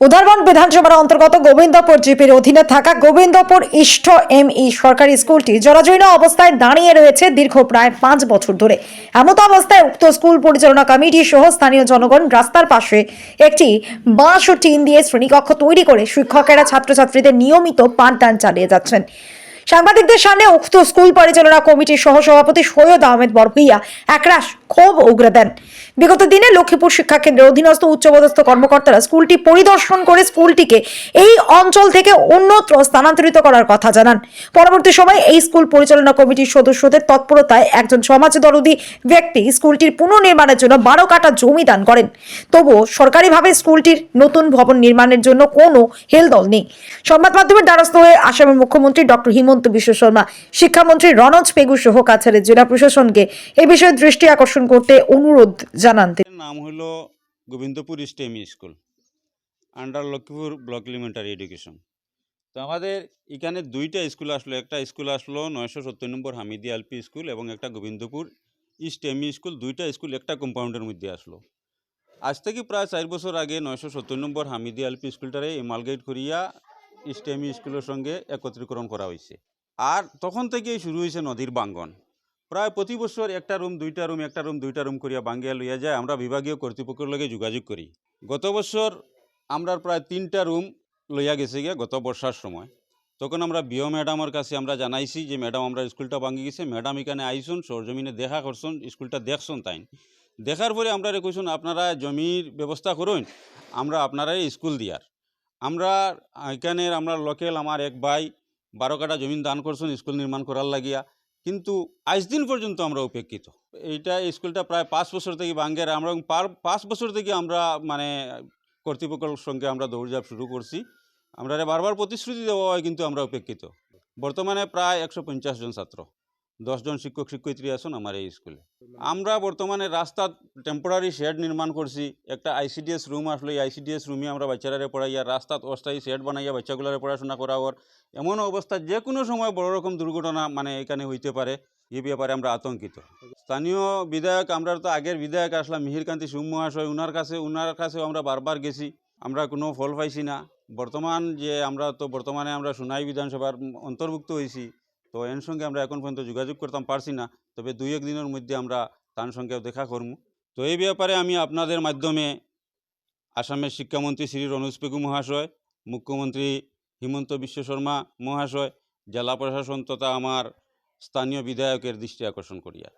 উদারবন বিধানসভার অন্তর্গত গোবিন্দপুর জিপির অধীনে থাকা গোবিন্দপুর ইষ্ট এম ই সরকারি স্কুলটি জরাজীর্ণ অবস্থায় দাঁড়িয়ে রয়েছে দীর্ঘ প্রায় পাঁচ বছর ধরে। এমত অবস্থায় উক্ত স্কুল পরিচালনা কমিটি সহ স্থানীয় জনগণ রাস্তার পাশে একটি বাঁশ ও টিন দিয়ে শ্রেণীকক্ষ তৈরি করে শিক্ষকেরা, ছাত্রছাত্রীদের নিয়মিত পাঠদান চালিয়ে যাচ্ছেন। সাংবাদিকদের সামনে উক্ত স্কুল পরিচালনা কমিটির সহসভাপতি সৈয়দ আহমেদ বরভুইয়া একরাশ ক্ষোভ উগরে দেন। বিগত দিনে লক্ষ্মীপুর শিক্ষা কেন্দ্রের অধীনস্থ উচ্চপদস্থ কর্মকর্তারা স্কুলটি পরিদর্শন করে স্কুলটিকে এই অঞ্চল থেকে অন্যত্র স্থানান্তরিত করার কথা জানান। পরবর্তী সময়ে এই স্কুল পরিচালনা কমিটির সদস্যদের তৎপরতায় একজন সমাজ ব্যক্তি স্কুলটির পুনর্নির্মাণের জন্য বারো কাটা জমি দান করেন। তবুও সরকারিভাবে স্কুলটির নতুন ভবন নির্মাণের জন্য কোনো হেলদল নেই। সংবাদ মাধ্যমের দ্বারস্থ হয়ে আসামের মুখ্যমন্ত্রী ডক্টর হিমন্ত বিশ্ব শর্মা, শিক্ষামন্ত্রী রনজ পেগু সহ কাছাড়ের জেলা প্রশাসনকে এ বিষয়ে দৃষ্টি আকর্ষণ করতে অনুরোধ জানান নাম হলো Gobindpur STEM school, under Lakshmipur block elementary education. তো আমাদের এখানে দুইটা স্কুল আসলো, একটা স্কুল আসলো নয়শো সত্তর নম্বর হামিদি এলপি স্কুল এবং একটা গোবিন্দপুর ইস্ট এমই স্কুল, দুইটা স্কুল একটা কম্পাউন্ডের মধ্যে আসলো। আজ থেকে প্রায় চার বছর আগে নয়শো সত্তর নম্বর হামিদি এলপি স্কুলটারে এমালগেট করিয়া ইস্ট এমই স্কুলের সঙ্গে একত্রীকরণ করা হয়েছে। আর তখন থেকেই শুরু হয়েছে নদীর বাঙ্গন। প্রায় প্রতি বছর একটা রুম, দুইটা রুম, একটা রুম, দুইটা রুম করিয়া বাঙ্গিয়া লইয়া যায়, আমরা বিভাগীয় কর্তৃপক্ষের লগে যোগাযোগ করি। গত বছর আমরা প্রায় তিনটা রুম লইয়া গেছে গিয়া গত বর্ষার সময়। তখন আমরা বিও ম্যাডামের কাছে আমরা জানাইছি যে, ম্যাডাম, আমরা স্কুলটা ভাঙি গেছে। ম্যাডাম এখানে আইসুন, সরজমিনে দেখা করছুন স্কুলটা দেখছুন তাই দেখার পরে আমরা কইসুন, আপনারা জমির ব্যবস্থা করুন, আমরা আপনারাই স্কুল দিয়ার। আমরা এখানের আমরা লোকেল আমার এক ভাই বারো কাটা জমিন দান করছুন স্কুল নির্মাণ করার লাগিয়া। কিন্তু আজ দিন পর্যন্ত আমরা উপেক্ষিত। এইটা স্কুলটা প্রায় পাঁচ বছর থেকে বাঙ্গের আমরা পাঁচ বছর থেকে আমরা মানে কর্তৃপক্ষের সঙ্গে আমরা দৌড়ঝাঁপ শুরু করছি। আমরা বারবার প্রতিশ্রুতি দেওয়া হয়, কিন্তু আমরা উপেক্ষিত। বর্তমানে প্রায় একশো পঞ্চাশ জন ছাত্র। দশজন শিক্ষক শিক্ষয়িত্রী আছেন আমার এই স্কুলে আমরা বর্তমানে রাস্তা টেম্পোরারি শেড নির্মাণ করছি। একটা আইসিডিএস রুম আসলে এই আইসিডিএস রুমে আমরা বাচ্চারা পড়াইয়া রাস্তাত অস্থায়ী শেড বানাইয়া বাচ্চাগুলারে পড়াশোনা করা ওর এমন অবস্থা যে কোনো সময় বড় রকম দুর্ঘটনা মানে এখানে হইতে পারে এই ব্যাপারে আমরা আতঙ্কিত। স্থানীয় বিধায়ক আমরা তো আগের বিধায়ক আসলাম মিহিরকান্তি সুম মহাশয় উনার কাছে উনার কাছেও আমরা বারবার গেছি আমরা কোনো ফল পাইছি না। বর্তমান যে আমরা তো বর্তমানে আমরা সোনাই বিধানসভার অন্তর্ভুক্ত হয়েছি তো এর সঙ্গে আমরা এখন পর্যন্ত যোগাযোগ করতাম পারছি না, তবে দুই এক দিনের মধ্যে আমরা তার সঙ্গে দেখা করব। তো এই ব্যাপারে আমি আপনাদের মাধ্যমে আসামের শিক্ষামন্ত্রী শ্রী রনুজ পেগু মহাশয়, মুখ্যমন্ত্রী হিমন্ত বিশ্ব শর্মা মহাশয়, জেলা প্রশাসন তথা আমার স্থানীয় বিধায়কের দৃষ্টি আকর্ষণ করি আর